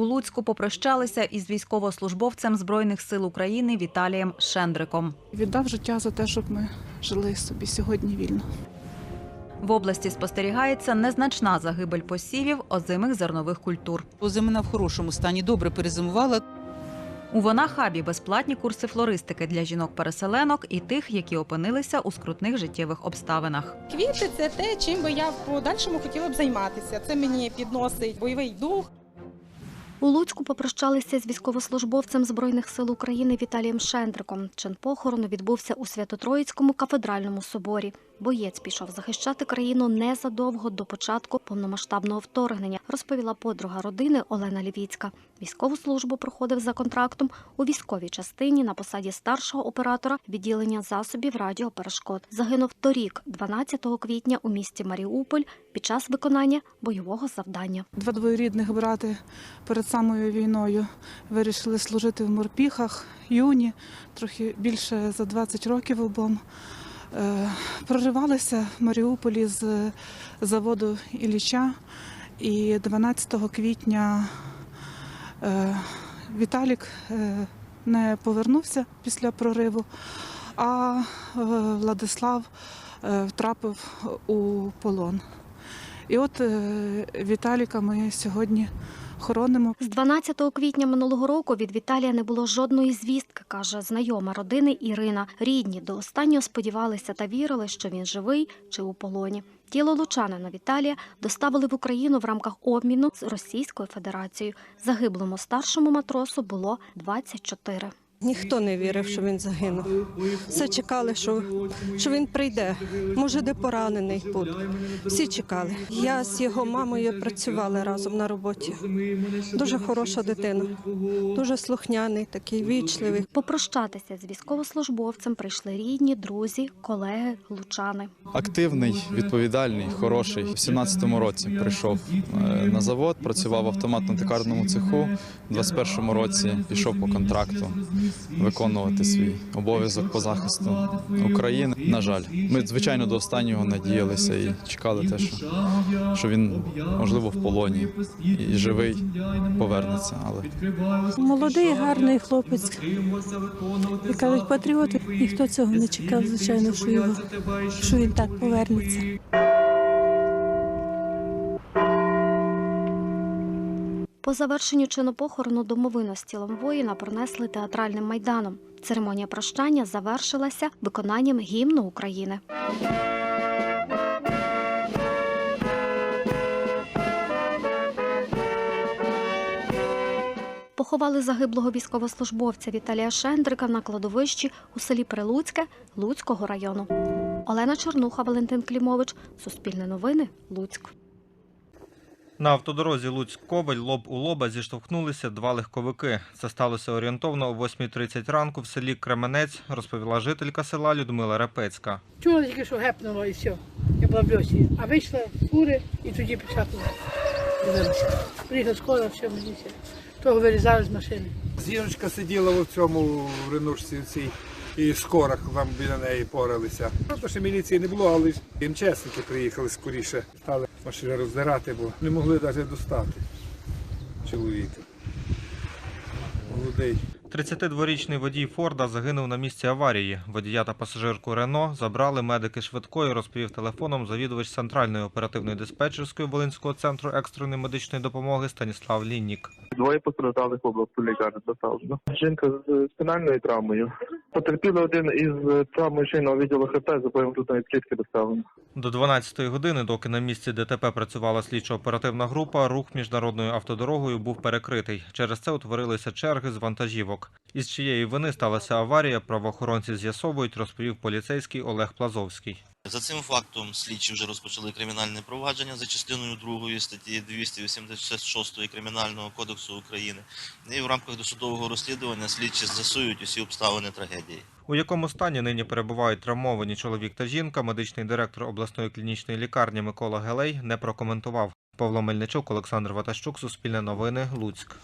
У Луцьку попрощалися із військовослужбовцем Збройних сил України Віталієм Шендриком. Віддав життя за те, щоб ми жили собі сьогодні вільно. В області спостерігається незначна загибель посівів озимих зернових культур. Озимина в хорошому стані добре перезимувала. У Вонахабі безплатні курси флористики для жінок-переселенок і тих, які опинилися у скрутних життєвих обставинах. Квіти це те, чим би я в подальшому хотіла б займатися. Це мені підносить бойовий дух. У Луцьку попрощалися з військовослужбовцем Збройних сил України Віталієм Шендриком. Чин похорону відбувся у Свято-Троїцькому кафедральному соборі. Боєць пішов захищати країну незадовго до початку повномасштабного вторгнення, розповіла подруга родини Олена Лівіцька. Військову службу проходив за контрактом у військовій частині на посаді старшого оператора відділення засобів радіоперешкод. Загинув торік, 12 квітня, у місті Маріуполь під час виконання бойового завдання. Два двоюрідних брати перед самою війною вирішили служити в морпіхах, юні, трохи більше за 20 років обом. Е, Проривалися в Маріуполі з заводу Ілліча. І 12 квітня е, Віталік е, не повернувся після прориву, а Владислав втрапив у полон. І от Віталіка ми сьогодні хоронимо. З 12 квітня минулого року від Віталія не було жодної звістки, каже знайома родини Ірина. Рідні до останнього сподівалися та вірили, що він живий чи у полоні. Тіло лучанина Віталія доставили в Україну в рамках обміну з Російською Федерацією. Загиблому старшому матросу було 24. Ніхто не вірив, що він загинув. Все чекали, що, що він прийде. Може, де поранений буде. Всі чекали. Я з його мамою працювала разом на роботі. Дуже хороша дитина, дуже слухняний, такий вічливий. Попрощатися з військовослужбовцем прийшли рідні, друзі, колеги, лучани. Активний, відповідальний, хороший. В 17-му році прийшов е, на завод, працював в автоматно-тикарному цеху. В 21-му році пішов по контракту виконувати свій обов'язок по захисту України. На жаль, ми звичайно до останнього надіялися і чекали те, що, що він можливо в полоні і живий повернеться. Але Молодий, гарний хлопець. І кажуть, патріот. Ніхто цього не чекав, звичайно, що, його, що він так повернеться. По завершенню чину похорону домовину з тілом воїна пронесли театральним майданом. Церемонія прощання завершилася виконанням гімну України. Поховали загиблого військовослужбовця Віталія Шендрика на кладовищі у селі Прилуцьке Луцького району. Олена Чорнуха, Валентин Клімович, Суспільне новини, Луцьк. На автодорозі Луцьк-Ковель лоб у лоба зіштовхнулися два легковики. Це сталося орієнтовно о 8.30 ранку в селі Кременець, розповіла жителька села Людмила Репецька. Чула тільки, що гепнуло і все. Я була в льосі. А вийшла фури і тоді початку. Приїхала скоро, все мені все. Того вирізали з машини. Зіночка сиділа в цьому ринушці цій і скорах там біля неї поралися. Правда, що міліції не було, але ж МЧСники приїхали скоріше. Стали машини роздирати, бо не могли навіть достати чоловіка. Молодий. 32-річний водій Форда загинув на місці аварії. Водія та пасажирку Рено забрали медики швидкої, розповів телефоном завідувач центральної оперативної диспетчерської Волинського центру екстреної медичної допомоги Станіслав Ліннік. Двоє постраждалих в обласну лікарню доставлено. Жінка з спінальною травмою. Потерпіли один із травмою шийного відділу ХП, за поємтутної плітки доставлено. До 12-ї години, доки на місці ДТП працювала слідчо-оперативна група, рух міжнародною автодорогою був перекритий. Через це утворилися черги з вантажівок. Із чиєї вини сталася аварія, правоохоронці з'ясовують, розповів поліцейський Олег Плазовський. За цим фактом слідчі вже розпочали кримінальне провадження за частиною 2 статті 286 Кримінального кодексу України. І в рамках досудового розслідування слідчі з'ясують усі обставини трагедії. У якому стані нині перебувають травмовані чоловік та жінка, медичний директор обласної клінічної лікарні Микола Гелей не прокоментував. Павло Мельничук, Олександр Ватащук, Суспільне новини, Луцьк.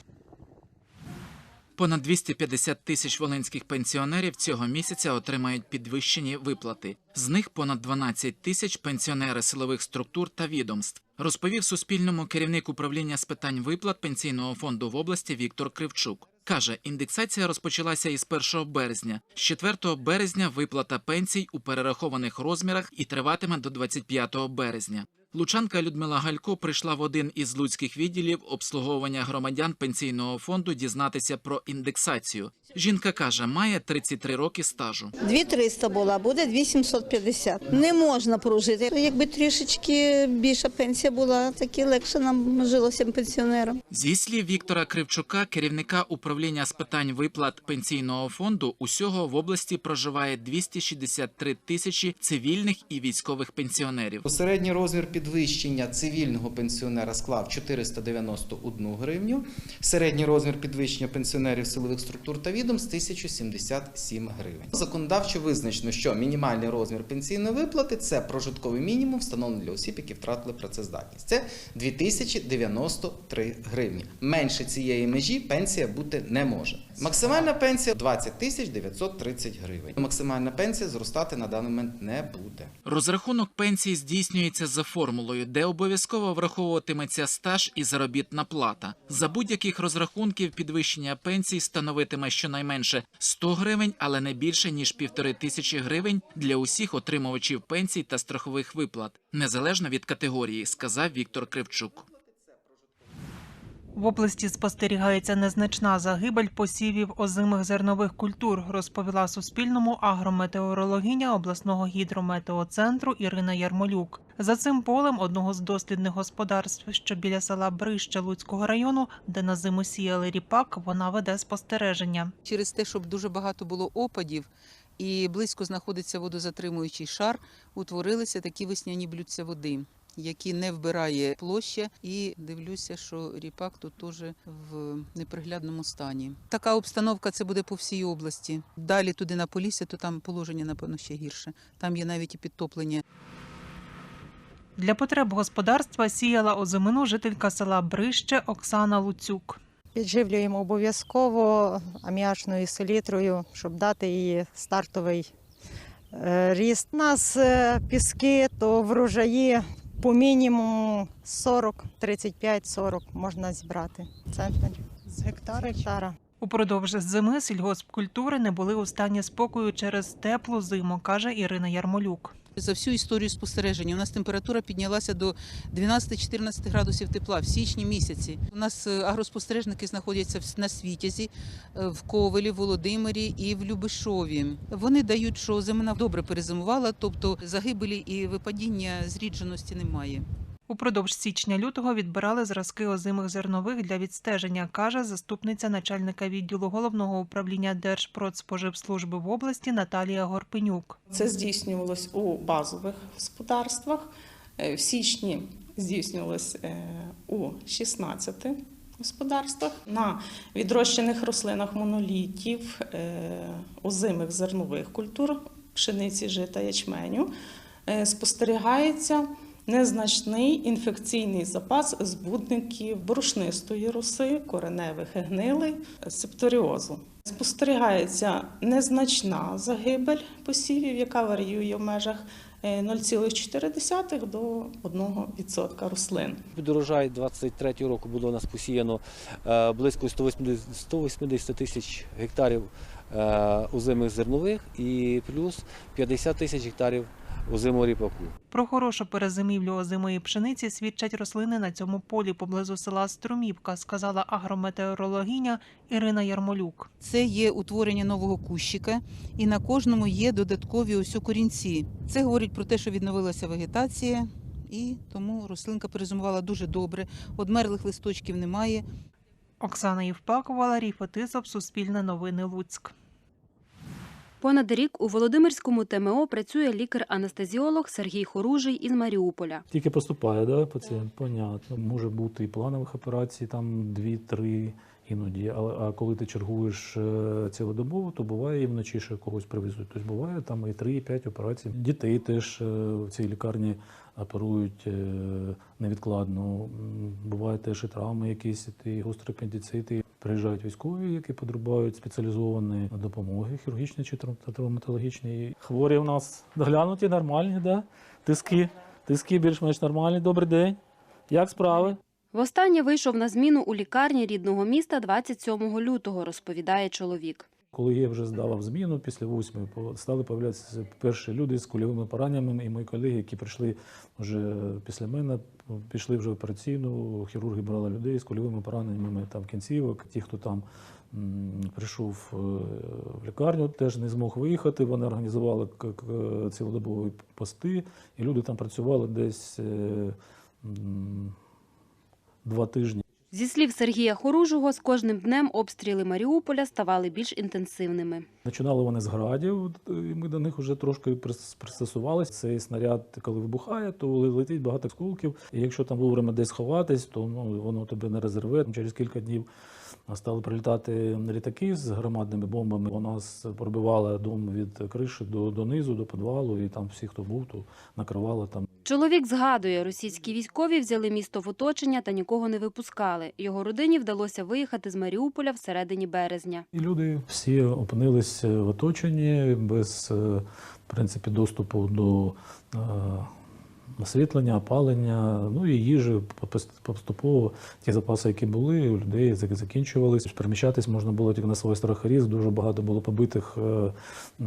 Понад 250 тисяч волинських пенсіонерів цього місяця отримають підвищені виплати. З них понад 12 тисяч пенсіонери силових структур та відомств. Розповів Суспільному керівник управління з питань виплат пенсійного фонду в області Віктор Кривчук. Каже, індексація розпочалася із 1 березня. З 4 березня виплата пенсій у перерахованих розмірах і триватиме до 25 березня. Лучанка Людмила Галько прийшла в один із луцьких відділів обслуговування громадян пенсійного фонду дізнатися про індексацію. Жінка каже, має 33 роки стажу. 2300 була, буде 2750. Не можна прожити. Якби трішечки більша пенсія була, таки легше нам жилося пенсіонерам. Зі слів Віктора Кривчука, керівника управління з питань виплат пенсійного фонду, усього в області проживає 263 тисячі цивільних і військових пенсіонерів. Середній розмір підвищення цивільного пенсіонера склав 491 гривню. Середній розмір підвищення пенсіонерів силових структур та відомств 1077 гривень. Законодавчо визначено, що мінімальний розмір пенсійної виплати це прожитковий мінімум, встановлений для осіб, які втратили працездатність. Це 2093 гривні. Менше цієї межі пенсія бути не може. Максимальна пенсія 20 тисяч 930 гривень. Максимальна пенсія зростати на даний момент не буде. Розрахунок пенсії здійснюється за формулою, де обов'язково враховуватиметься стаж і заробітна плата. За будь-яких розрахунків підвищення пенсій становитиме щонайменше 100 гривень, але не більше ніж півтори тисячі гривень для усіх отримувачів пенсій та страхових виплат, незалежно від категорії, сказав Віктор Кривчук. В області спостерігається незначна загибель посівів озимих зернових культур, розповіла Суспільному агрометеорологиня обласного гідрометеоцентру Ірина Ярмолюк. За цим полем одного з дослідних господарств, що біля села Брище Луцького району, де на зиму сіяли ріпак, вона веде спостереження. Через те, щоб дуже багато було опадів і близько знаходиться водозатримуючий шар, утворилися такі весняні блюдця води. Які не вбирає площа, і дивлюся, що ріпак тут теж в неприглядному стані. Така обстановка це буде по всій області. Далі туди на Полісся, то там положення, напевно, ще гірше. Там є навіть і підтоплення. Для потреб господарства сіяла озимину жителька села Брище Оксана Луцюк. Підживлюємо обов'язково аміачною селітрою, щоб дати їй стартовий е, ріст. У нас е, піски, то врожаї по мінімуму 40, 35, 40 можна зібрати. центр З гектара? гектара. Упродовж зими сільгоспкультури не були у стані спокою через теплу зиму, каже Ірина Ярмолюк. За всю історію спостереження у нас температура піднялася до 12-14 градусів тепла в січні місяці. У нас е, агроспостережники знаходяться на Світязі, е, в Ковелі, Володимирі і в Любишові. Вони дають, що земля добре перезимувала, тобто загибелі і випадіння зрідженості немає. Упродовж січня-лютого відбирали зразки озимих зернових для відстеження, каже заступниця начальника відділу головного управління Держпродспоживслужби в області Наталія Горпенюк. Це здійснювалось у базових господарствах. Е, В січні здійснювалось е, у 16 господарствах. На відрощених рослинах монолітів, е, озимих зернових культур, пшениці, жита, ячменю спостерігається незначний інфекційний запас збудників борошнистої роси, кореневих гнилей, септоріозу. Спостерігається незначна загибель посівів, яка варіює в межах е, 0,4 до 1% рослин. Під урожай 23 року було у нас посіяно е, близько 180, 180 тисяч гектарів е, озимих зернових і плюс 50 тисяч гектарів озимого ріпаку. Про хорошу перезимівлю озимої пшениці свідчать рослини на цьому полі поблизу села Струмівка, сказала агрометеорологиня Ірина Ярмолюк. Це є утворення нового кущика, і на кожному є додаткові ось корінці. Це говорить про те, що відновилася вегетація, і тому рослинка перезимувала дуже добре. Одмерлих листочків немає. Оксана Євпакова, Ларій Фетисов, Суспільне новини Луцьк. Понад рік у Володимирському ТМО працює лікар-анестезіолог Сергій Хоружий із Маріуполя. Тільки поступає, да, пацієнт, понятно. Може бути і планових операцій, там дві-три іноді. Але а коли ти чергуєш е, цілодобово, то буває і вночі ще когось привезуть. Тобто буває там і три, і п'ять операцій. Дітей теж е, в цій лікарні оперують е, невідкладно. М, Бувають теж і травми якісь, і гострі апендицити. Приїжджають військові, які потребують спеціалізованої допомоги, хірургічної чи трав- травматологічної. Хворі у нас доглянуті, нормальні, да? тиски. Тиски більш-менш нормальні. Добрий день. Як справи? Востаннє вийшов на зміну у лікарні рідного міста 27 лютого, розповідає чоловік. Коли я вже здавав зміну після восьмої, по- стали появлятися перші люди з кульовими пораненнями, і мої колеги, які прийшли вже після мене, пішли вже в операційну, хірурги брали людей з кульовими пораненнями там кінцівок. Ті, хто там прийшов е, в лікарню, теж не змог виїхати. Вони організували цілодобові пости, і люди там працювали десь е, два тижні. Зі слів Сергія Хоружого, з кожним днем обстріли Маріуполя ставали більш інтенсивними. Починали вони з градів, ми до них вже трошки прис- пристосувалися. Цей снаряд, коли вибухає, то летить багато скулків. І якщо там вовремя десь ховатись, то ну, воно тебе не розірве. Через кілька днів стали прилітати літаки з громадними бомбами. У нас пробивали дом від криші до, до низу, до підвалу, і там всі, хто був, то накривали там. Чоловік згадує, російські військові взяли місто в оточення та нікого не випускали. Його родині вдалося виїхати з Маріуполя всередині березня. І люди всі опинилися в оточенні без е, в принципі, доступу до е, освітлення, опалення, ну і їжі поступово. Ті запаси, які були, у людей зак- закінчувалися. Переміщатись можна було тільки на свій страх і ризик. Дуже багато було побитих е, е,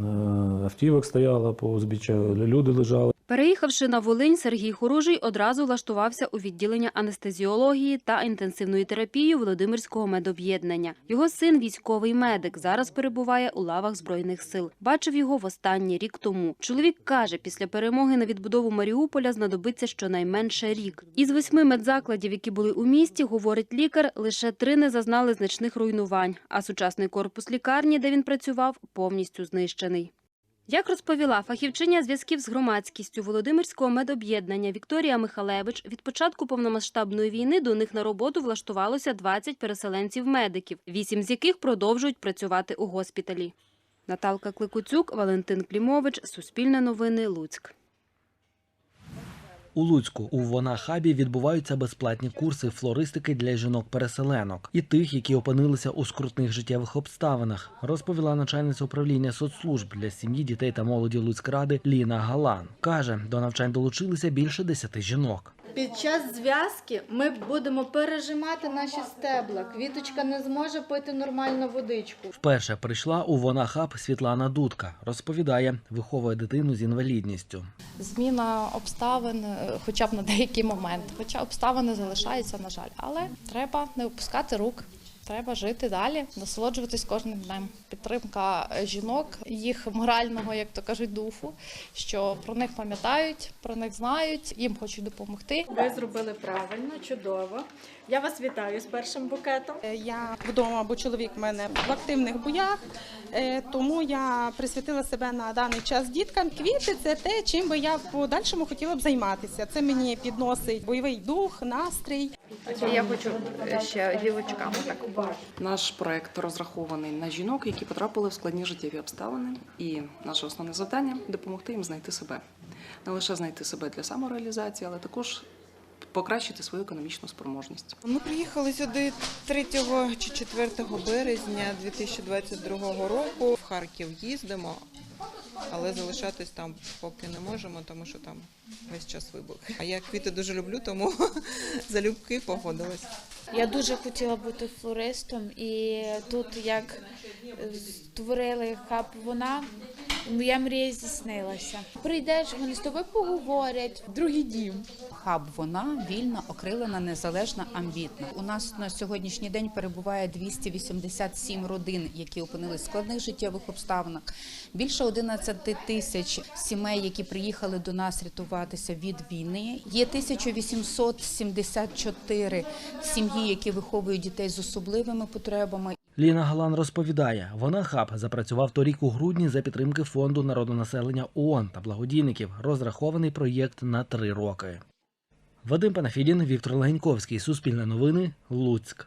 автівок стояло по узбіччя, люди лежали. Переїхавши на Волинь, Сергій Хоружий одразу влаштувався у відділення анестезіології та інтенсивної терапії Володимирського медоб'єднання. Його син військовий медик. Зараз перебуває у лавах збройних сил. Бачив його востаннє рік тому. Чоловік каже, після перемоги на відбудову Маріуполя знадобиться щонайменше рік. Із восьми медзакладів, які були у місті, говорить лікар, лише три не зазнали значних руйнувань. А сучасний корпус лікарні, де він працював, повністю знищений. Як розповіла фахівчиня зв'язків з громадськістю Володимирського медоб'єднання Вікторія Михалевич, від початку повномасштабної війни до них на роботу влаштувалося 20 переселенців-медиків, вісім з яких продовжують працювати у госпіталі. Наталка Кликуцюк, Валентин Клімович, Суспільне новини, Луцьк. У Луцьку у Вонахабі відбуваються безплатні курси флористики для жінок-переселенок і тих, які опинилися у скрутних життєвих обставинах, розповіла начальниця управління соцслужб для сім'ї, дітей та молоді Луцькради Ліна Галан. Каже, до навчань долучилися більше десяти жінок. Під час зв'язки ми будемо пережимати наші стебла. Квіточка не зможе пити нормальну водичку. Вперше прийшла у вона хаб Світлана Дудка. Розповідає, виховує дитину з інвалідністю. зміна обставин, е, хоча б на деякий момент. Хоча обставини залишаються, на жаль, але треба не опускати рук. Треба жити далі, насолоджуватись кожним днем. Підтримка е, жінок, їх морального, як то кажуть, духу, що про них пам'ятають, про них знають, їм хочуть допомогти. Ви зробили правильно, чудово. Я вас вітаю з першим букетом. Е, Я вдома, бо чоловік в мене в активних боях, е, тому я присвятила себе на даний час діткам. Квіти це те, чим би я в подальшому хотіла б займатися. Це мені підносить бойовий дух, настрій. Я хочу ще гілочками так. Наш проект розрахований на жінок, які потрапили в складні життєві обставини. І наше основне завдання допомогти їм знайти себе. Не лише знайти себе для самореалізації, але також покращити свою економічну спроможність. Ми приїхали сюди 3 чи 4 березня 2022 року. В Харків їздимо, але залишатись там поки не можемо, тому що там весь час вибух. А я квіти дуже люблю, тому залюбки погодилась. Я дуже хотіла бути флористом, і тут як створили хаб вона, моя мрія здійснилася. Прийдеш, вони з тобою поговорять. Другий дім. Хаб вона вільна, окрилена, незалежна, амбітна. У нас на сьогоднішній день перебуває 287 родин, які опинились в складних життєвих обставинах. Більше 11 тисяч сімей, які приїхали до нас рятуватися від війни. Є 1874 сім'ї, які виховують дітей з особливими потребами. Ліна Галан розповідає, вона хаб запрацював торік у грудні за підтримки фонду народонаселення ООН та благодійників. Розрахований проєкт на три роки. Вадим Панафідін, Віктор Легеньковський. Суспільне новини. Луцьк.